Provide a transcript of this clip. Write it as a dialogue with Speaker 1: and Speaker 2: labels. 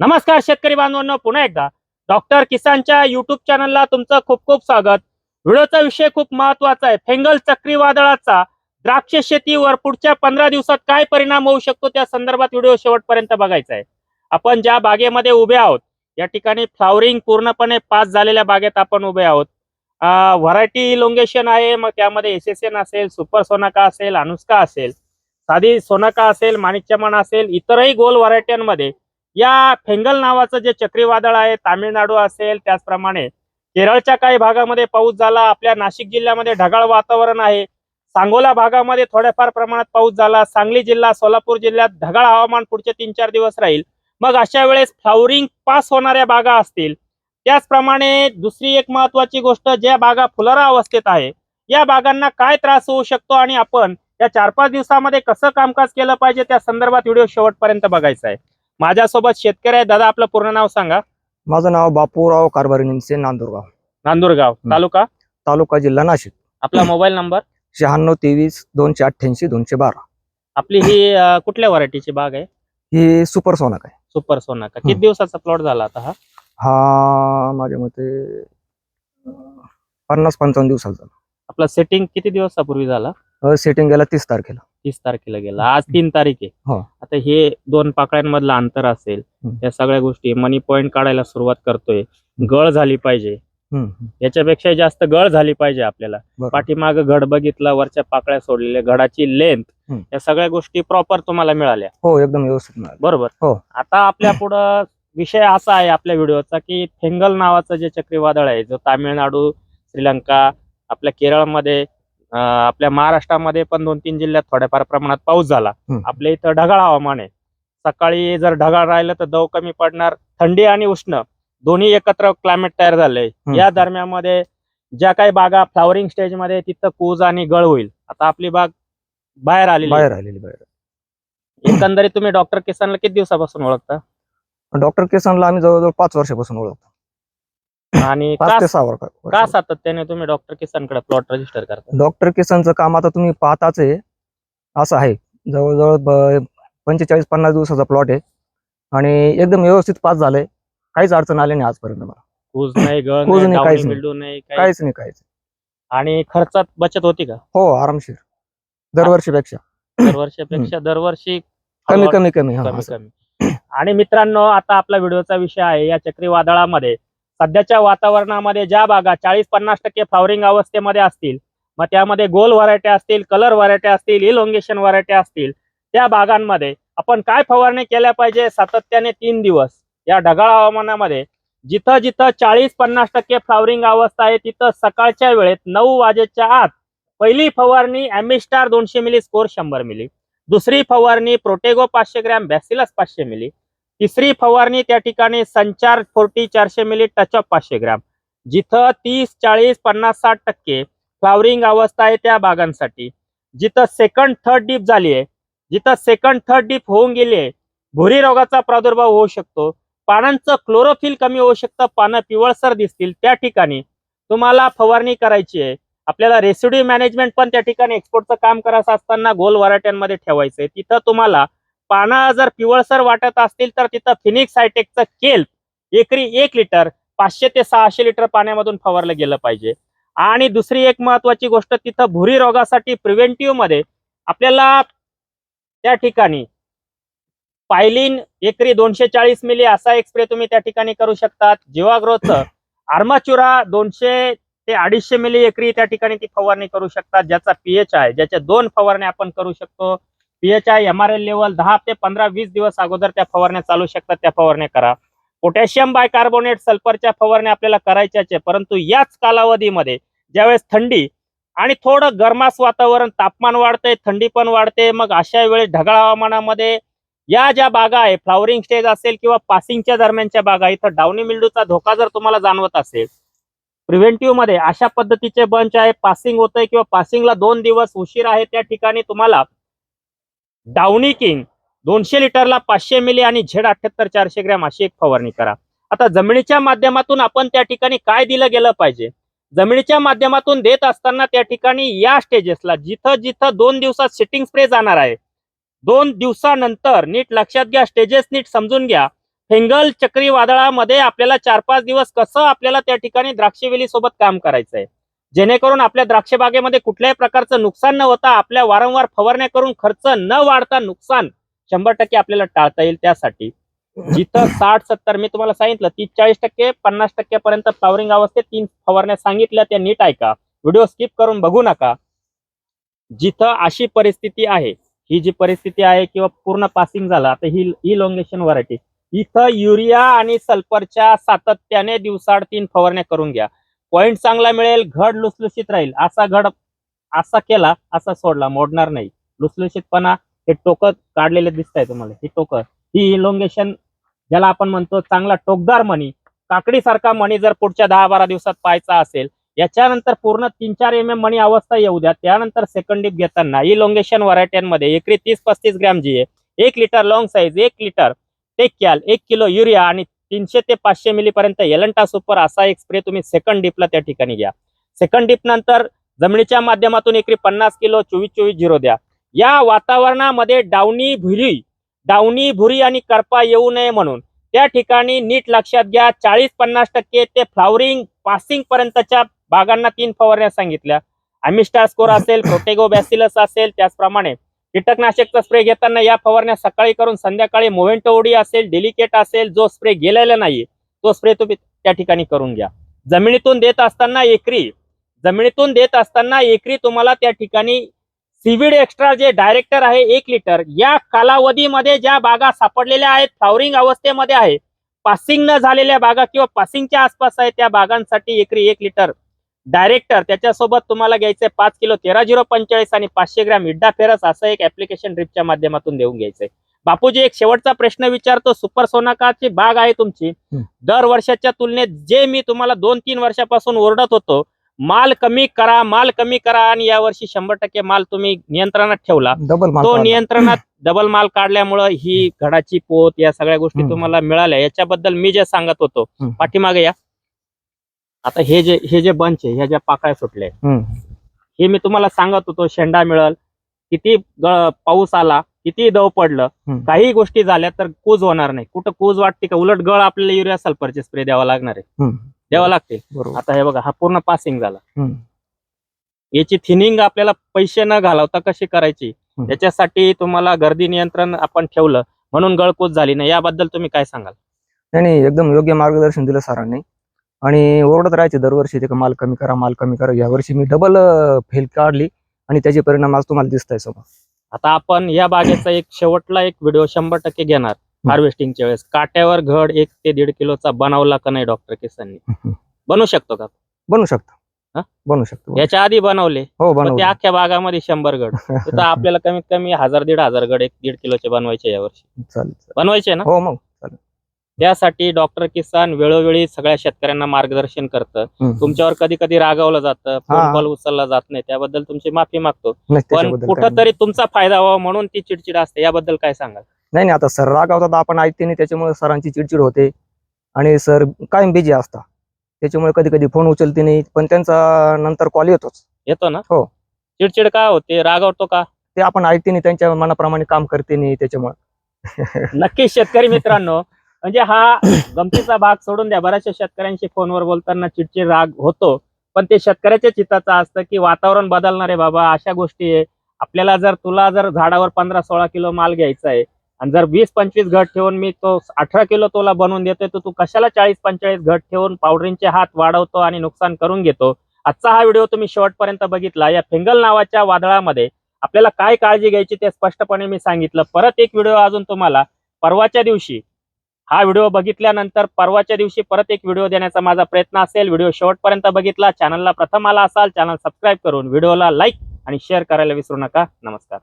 Speaker 1: नमस्कार शेतकरी बांधवांनो पुन्हा एकदा डॉक्टर किसानच्या युट्यूब चॅनलला तुमचं खूप खूप स्वागत. व्हिडिओचा विषय खूप महत्त्वाचा आहे. फेंगल चक्रीवादळाचा द्राक्ष शेतीवर पुढच्या पंधरा दिवसात काय परिणाम होऊ शकतो त्या संदर्भात व्हिडिओ शेवटपर्यंत बघायचा आहे. आपण ज्या बागेमध्ये उभे आहोत या ठिकाणी फ्लावरिंग पूर्णपणे पास झालेल्या बागेत आपण उभे आहोत. व्हरायटी इलोंगेशन आहे मग त्यामध्ये एसेसेन असेल सुपर सोनाका असेल अनुष्का असेल साधी सोनाका असेल माणिक्यमण असेल इतरही गोल व्हरायट्यांमध्ये या फेंगल नावाचं जे चक्रीवादळ आहे तामिळनाडू असेल त्याचप्रमाणे केरळच्या काही भागामध्ये पाऊस झाला आपल्या नाशिक जिल्ह्यामध्ये ढगाळ वातावरण आहे. सांगोला भागामध्ये थोड्याफार प्रमाणात पाऊस झाला सांगली जिल्हा सोलापूर जिल्ह्यात ढगाळ हवामान पुढचे तीन चार दिवस राहील. मग अशा वेळेस फ्लावरिंग पास होणाऱ्या बागा असतील. त्याचप्रमाणे दुसरी एक महत्वाची गोष्ट ज्या बागा फुलरा अवस्थेत आहे या बागांना काय त्रास होऊ शकतो आणि आपण या चार पाच दिवसामध्ये कसं कामकाज केलं पाहिजे त्या संदर्भात व्हिडिओ शेवटपर्यंत बघायचा आहे. माझ्यासोबत शेतकरी आहे दादा आपलं पूर्ण नाव सांगा.
Speaker 2: माझं नाव बापूराव कारभारी निमसे नांदुरगाव.
Speaker 1: नांदुरगाव. तालुका?
Speaker 2: तालुका जिल्हा नाशिक.
Speaker 1: आपला मोबाईल नंबर?
Speaker 2: शहाण्णव तेवीस दोनशे अठ्ठ्याऐंशी दोनशे बारा.
Speaker 1: आपली ही अं, कुठल्या व्हरायटीची बाग आहे?
Speaker 2: ही सुपर सोनाक आहे.
Speaker 1: सुपर सोनाका. किती. दिवसाचा प्लॉट झाला आता हा?
Speaker 2: हा माझ्या मते अं, पन्नास पंचावन्न दिवसाचा झाला.
Speaker 1: आपला सेटिंग किती दिवसापूर्वी झाला?
Speaker 2: सेटिंग गेला तीस तारखेला.
Speaker 1: तीस तारखेला गेला आज तीन तारीख आहे
Speaker 2: हो.
Speaker 1: आता हे दोन पाकळ्यांमधलं अंतर असेल. या सगळ्या गोष्टी मनी पॉइंट काढायला सुरुवात करतोय गळ झाली पाहिजे
Speaker 2: हम्म.
Speaker 1: याच्यापेक्षा जास्त गळ झाली पाहिजे आपल्याला
Speaker 2: बरोबर.
Speaker 1: पाठीमाग घड बघितला वरच्या पाकळ्या सोडलेल्या घडाची लेंथ. या सगळ्या गोष्टी प्रॉपर तुम्हाला मिळाल्या
Speaker 2: हो एकदम व्यवस्थित मिळालं
Speaker 1: बरोबर
Speaker 2: हो.
Speaker 1: आता आपल्या पुढं विषय असा आहे आपल्या व्हिडिओचा की फेंगल नावाचं जे चक्रीवादळ आहे जो तामिळनाडू श्रीलंका आपल्या केरळमध्ये आपल्या महाराष्ट्रामध्ये पण दोन तीन जिल्ह्यात थोड्याफार प्रमाणात पाऊस झाला. आपल्या इथं ढगाळ हवामान आहे. सकाळी जर ढगाळ राहिलं तर दव कमी पडणार थंडी आणि उष्ण दोन्ही एकत्र क्लायमेट तयार झालंय.
Speaker 2: हं.
Speaker 1: या दरम्यानमध्ये ज्या काही बागा फ्लावरिंग स्टेजमध्ये तिथं कूज आणि गळ होईल. आता आपली बाग बाहेर आलेली.
Speaker 2: बाहेर आलेली बाहेर.
Speaker 1: एकंदरीत तुम्ही डॉक्टर किसानला किती दिवसापासून ओळखता?
Speaker 2: डॉक्टर किसनला आम्ही जवळजवळ पाच वर्षापासून ओळखतो.
Speaker 1: आणि
Speaker 2: पाच
Speaker 1: का
Speaker 2: ते सहा वर्ष
Speaker 1: का सातत्याने तुम्ही डॉक्टर किसानकडे प्लॉट रजिस्टर करता?
Speaker 2: डॉक्टर किसनचं काम आता तुम्ही पाहताच आहे. असं आहे. जवळजवळ ब- पंचेचाळीस पन्नास दिवसाचा प्लॉट आहे. आणि एकदम व्यवस्थित पास झालंय. काहीच अडचण आली नाही आजपर्यंत मला.
Speaker 1: कूज नाही गळ
Speaker 2: कूज
Speaker 1: नाही
Speaker 2: नाही, काहीच
Speaker 1: डावणी
Speaker 2: नाही.
Speaker 1: बिल्डू नाही काही
Speaker 2: काहीच नाही काहीच
Speaker 1: आणि खर्चात बचत होती का?
Speaker 2: हो आरामशीर. दरवर्षीपेक्षा.
Speaker 1: दरवर्षीपेक्षा दरवर्षी
Speaker 2: कमी
Speaker 1: plot
Speaker 2: कमी कमी हा,
Speaker 1: कमी
Speaker 2: असं.
Speaker 1: कमी. आणि मित्रांनो आता आपला व्हिडिओचा विषय आहे या चक्रीवादळामध्ये. सध्याच्या वातावरणामध्ये ज्या बागा चाळीस पन्नास टक्के फ्लॉवरिंग अवस्थेमध्ये असतील मग त्यामध्ये गोल व्हरायटी असतील कलर व्हरायटी असतील इलोंगेशन व्हरायटी असतील त्या बागांमध्ये आपण काय फवारणी केल्या पाहिजे? सातत्याने तीन दिवस. या ढगाळ हवामानामध्ये जिथं जिथं चाळीस पन्नास टक्के फ्लॉवरिंग अवस्था आहे तिथं सकाळच्या वेळेत नऊ वाजेच्या आत पहिली फवारणी ॲमिस्टार दोनशे मिली स्कोर शंभर मिली दुसरी फवारणी प्रोटेगो पाचशे ग्रॅम बॅसिलस पाचशे मिली तिसरी फवारणी त्या ठिकाणी संचार फोर्टी चारशे मिली टचअप पाचशे ग्रॅम. जिथं तीस चाळीस पन्नास साठ टक्के फ्लावरिंग अवस्था आहे त्या बागांसाठी. जिथं सेकंड थर्ड डीप झाली आहे जिथं सेकंड थर्ड डीप होऊन गेली आहे भुरी रोगाचा प्रादुर्भाव होऊ शकतो. पानांचं क्लोरोफिल कमी होऊ शकतं पानं पिवळसर दिसतील. त्या ठिकाणी तुम्हाला फवारणी करायची आहे. आपल्याला रेसिड्यू मॅनेजमेंट पण त्या ठिकाणी एक्सपोर्टचं काम करायचं असताना गोल वराट्यांमध्ये ठेवायचंय तिथं तुम्हाला पानं जर पिवळसर वाटत असतील तर तिथं फिनिक्स हायटेकचं केल. एकरी एक लिटर पाचशे ते सहाशे लिटर पाण्यामधून फवारलं गेलं पाहिजे. आणि दुसरी एक महत्वाची गोष्ट तिथं भुरी रोगासाठी प्रिव्हेंटिव्हमध्ये आपल्याला त्या ठिकाणी पायलिन एकरी दोनशे चाळीस मिली असा एक स्प्रे तुम्ही त्या ठिकाणी करू शकतात. जीवाग्रोथचं आर्माचुरा दोनशे ते अडीचशे मिली एकरी त्या ठिकाणी ती फवारणी करू शकतात ज्याचा पीएच आहे ज्याच्या दोन फवारण्या आपण करू शकतो. PH I M R L level दहा ते पंधरा वीस दिवस अगोदर त्या फवारण्या चालू शकतात त्या फवारण्या करा. पोटॅशियम बायकार्बोनेट सल्फरच्या फवारण्या आपल्याला करायच्याच आहे परंतु याच कालावधीमध्ये ज्यावेळेस थंडी आणि थोडं गरमास वातावरण तापमान वाढतंय थंडी पण वाढते मग अशा वेळेस ढगाळ हवामानामध्ये या ज्या बागा आहे फ्लावरिंग स्टेज असेल किंवा पासिंगच्या दरम्यानच्या बागा इथं डावणी मिल्डूचा धोका जर तुम्हाला जाणवत असेल प्रिव्हेंटिव्हमध्ये अशा पद्धतीचे बंच आहे पासिंग होतंय किंवा पासिंगला दोन दिवस उशीर आहे त्या ठिकाणी तुम्हाला डाउनी किंग दोनशे लिटरला पाचशे मिली आणि झेड अठ्याहत्तर चारशे ग्रॅम अशी एक फवारणी करा. आता जमिनीच्या माध्यमातून आपण त्या ठिकाणी काय दिलं गेलं पाहिजे? जमिनीच्या माध्यमातून देत असताना त्या ठिकाणी या स्टेजेसला जिथं जिथं दोन दिवसात सिटिंग स्प्रे जाणार आहे दोन दिवसानंतर नीट लक्षात घ्या स्टेजेस नीट समजून घ्या. फेंगल चक्रीवादळामध्ये आपल्याला चार पाच दिवस कसं आपल्याला त्या ठिकाणी द्राक्षवेली सोबत काम करायचं आहे जेणेकरून आपल्या द्राक्ष बागेमध्ये कुठल्याही प्रकारचं नुकसान न होता आपल्या वारंवार फवारण्या करून खर्च न वाढता नुकसान शंभर टक्के आपल्याला टाळता येईल त्यासाठी. जिथं साठ सत्तर मी तुम्हाला सांगितलं तीस चाळीस टक्के पन्नास टक्क्यापर्यंत फ्लॉवरिंग अवस्थेत तीन फवारण्या सांगितल्या त्या नीट ऐका. व्हिडिओ स्किप करून बघू नका. जिथं अशी परिस्थिती आहे ही जी परिस्थिती आहे किंवा पूर्ण पासिंग झालं आता ही इलोंगेशन व्हरायटी इथं युरिया आणि सल्फरच्या सातत्याने दिवसाड तीन फवारण्या करून घ्या. पॉइंट चांगला मिळेल घड लुसलुशीत राहील. असा घड असा केला असा सोडला मोडणार नाही. लुसलुशीतपणा हे टोकं काढलेले दिसत आहे तुम्हाला. ही टोकं ही इलोंगेशन ज्याला आपण म्हणतो चांगला टोकदार मणी. काकडीसारखा मणी जर पुढच्या दहा बारा दिवसात पाहायचा असेल याच्यानंतर पूर्ण तीन चार एम एम मणी अवस्था येऊ द्या. त्यानंतर सेकंड डिप घेताना इलोंगेशन व्हरायट्यांमध्ये एकरी तीस पस्तीस ग्रॅम जी आहे एक लिटर लॉंग साईज एक लिटर टेक्याल कॅल एक किलो युरिया आणि तीनशे ते पाचशे मिलीपर्यंत एलंटा सुपर असा एक स्प्रे तुम्ही सेकंड डिपला त्या ठिकाणी घ्या. सेकंड डिप नंतर जमिनीच्या माध्यमातून एकरी पन्नास किलो चोवीस चोवीस झिरो द्या. या वातावरणामध्ये डावणी भुरी डावणी भुरी आणि करपा येऊ नये म्हणून त्या ठिकाणी नीट लक्षात घ्या. चाळीस पन्नास टक्के ते फ्लावरिंग पासिंग पर्यंतच्या बागांना तीन फवारण्या सांगितल्या. अमिस्टा स्कोर असेल प्रोटेगो बॅसिलस असेल त्याचप्रमाणे कीटकनाशकचा स्प्रे घेताना या फवारण्या सकाळी करून संध्याकाळी मोव्हेंटो ओडी असेल डेलिकेट असेल जो स्प्रे गेलेला नाही तो स्प्रे तुम्ही त्या ठिकाणी करून घ्या. जमिनीतून देत असताना एकरी जमिनीतून देत असताना एकरी तुम्हाला त्या ठिकाणी सीव्हीड एक्स्ट्रा जे डायरेक्टर आहे एक लिटर या कालावधीमध्ये ज्या बागा सापडलेल्या आहेत फ्लावरिंग अवस्थेमध्ये आहे पासिंग न झालेल्या बागा किंवा पासिंगच्या आसपास आहे त्या बागांसाठी एकरी एक लिटर डायरेक्टर त्याच्यासोबत तुम्हाला घ्यायचंय पाच किलो तेरा झिरो पंचेचाळीस आणि पाचशे ग्रॅम इड्डा फेरस असं एक ऍप्लिकेशन ड्रिपच्या माध्यमातून देऊन घ्यायचंय बापूजी एक शेवटचा प्रश्न विचारतो सुपर सोनाकाची बाग आहे तुमची. दर वर्षाच्या तुलनेत जे मी तुम्हाला दोन तीन वर्षापासून ओरडत होतो माल कमी करा माल कमी करा आणि यावर्षी शंभर टक्के माल तुम्ही नियंत्रणात ठेवला तो. नियंत्रणात डबल माल काढल्यामुळं ही घडाची पोत या सगळ्या गोष्टी. तुम्हाला मिळाल्या याच्याबद्दल मी जे सांगत होतो. पाठीमागे या आता हे जे हे जे बंच आहे ह्या ज्या पाकळ्या सुटल्या. हे मी तुम्हाला सांगत होतो शेंडा मिळल किती पाऊस आला किती दव पडलं. काही गोष्टी झाल्या तर कूज होणार नाही कुठं कूज वाटते का उलट गळ आपल्याला युरिया सल्फरचे स्प्रे द्यावा लागणार आहे. द्यावा लागते आता हे बघा हा पूर्ण पासिंग झाला. याची थिनिंग आपल्याला पैसे न घालवता कशी करायची. याच्यासाठी तुम्हाला गर्दी नियंत्रण आपण ठेवलं म्हणून गळकूच झाली नाही याबद्दल तुम्ही काय सांगाल
Speaker 2: नाही नाही एकदम योग्य मार्गदर्शन दिलं सरांनी आणि ओरडत राहायचे दरवर्षी ते माल कमी करा माल कमी करा. यावर्षी मी डबल फेल काढली आणि त्याचे परिणाम आज तुम्हाला दिसत आहे समोर.
Speaker 1: आता आपण या बागेचा एक शेवटला एक व्हिडिओ शंभर टक्के घेणार हार्वेस्टिंगच्या वेळेस. काट्यावर घड एक ते दीड किलोचा बनवला का नाही डॉक्टर किसांनी? बनवू शकतो का?
Speaker 2: बनवू शकतो? बनवू शकतो
Speaker 1: याच्या आधी बनवले.
Speaker 2: हो
Speaker 1: मग
Speaker 2: बनवू
Speaker 1: ते अख्ख्या बागामध्ये शंभर गड. आपल्याला कमीत कमी हजार दीड हजार गड एक दीड किलोचे बनवायचे यावर्षी. बनवायचे ना?
Speaker 2: हो मग.
Speaker 1: त्यासाठी डॉक्टर किसान वेळोवेळी सगळ्या शेतकऱ्यांना मार्गदर्शन करतं. तुमच्यावर कधी कधी रागावलं जातं फोन. कॉल उचलला जात नाही त्याबद्दल तुमची माफी मागतो. पण. कुठंतरी तुमचा फायदा व्हावा म्हणून ती चिडचिड असते याबद्दल काय सांगाल?
Speaker 2: नाही नाही आता सर रागावतात आपण ऐकते नाही त्याच्यामुळे सरांची चिडचिड होते. आणि सर कायम बिझी असता त्याच्यामुळे कधी कधी फोन उचलते नाही पण त्यांचा नंतर कॉल येतोच.
Speaker 1: येतो ना?
Speaker 2: हो.
Speaker 1: चिडचिड का होते? रागावतो का?
Speaker 2: ते आपण ऐकते नाही त्यांच्या मनाप्रमाणे काम करते नाही त्याच्यामुळे.
Speaker 1: नक्कीच शेतकरी मित्रांनो म्हणजे हा गमतीचा भाग सोडून द्या. बऱ्याचशा शेतकऱ्यांशी फोनवर बोलताना चिडचिड राग होतो. पण ते शेतकऱ्याच्या चित्ताचं असतं की वातावरण बदलणार आहे बाबा. अशा गोष्टी आहे. आपल्याला जर तुला जर झाडावर पंधरा सोळा किलो माल घ्यायचा आहे आणि जर वीस पंचवीस घट ठेवून मी तो अठरा किलो तुला बनवून देतोय तर तू कशाला चाळीस पंचेचाळीस घट ठेवून पावडरींचे हात वाढवतो आणि नुकसान करून घेतो? आजचा हा व्हिडिओ तुम्ही शेवटपर्यंत बघितला. या फिंगल नावाच्या वादळामध्ये आपल्याला काय काळजी घ्यायची ते स्पष्टपणे मी सांगितलं. परत एक व्हिडिओ अजून तुम्हाला. परवाच्या दिवशी हा व्हिडिओ बघितल्यानंतर परवाच्या दिवशी परत एक व्हिडिओ देण्याचा माझा प्रयत्न असेल. व्हिडिओ शेवटपर्यंत बघितला चॅनलला प्रथम आला असाल चॅनल सबस्क्राईब करून व्हिडिओला लाईक आणि शेअर करायला विसरू नका. नमस्कार.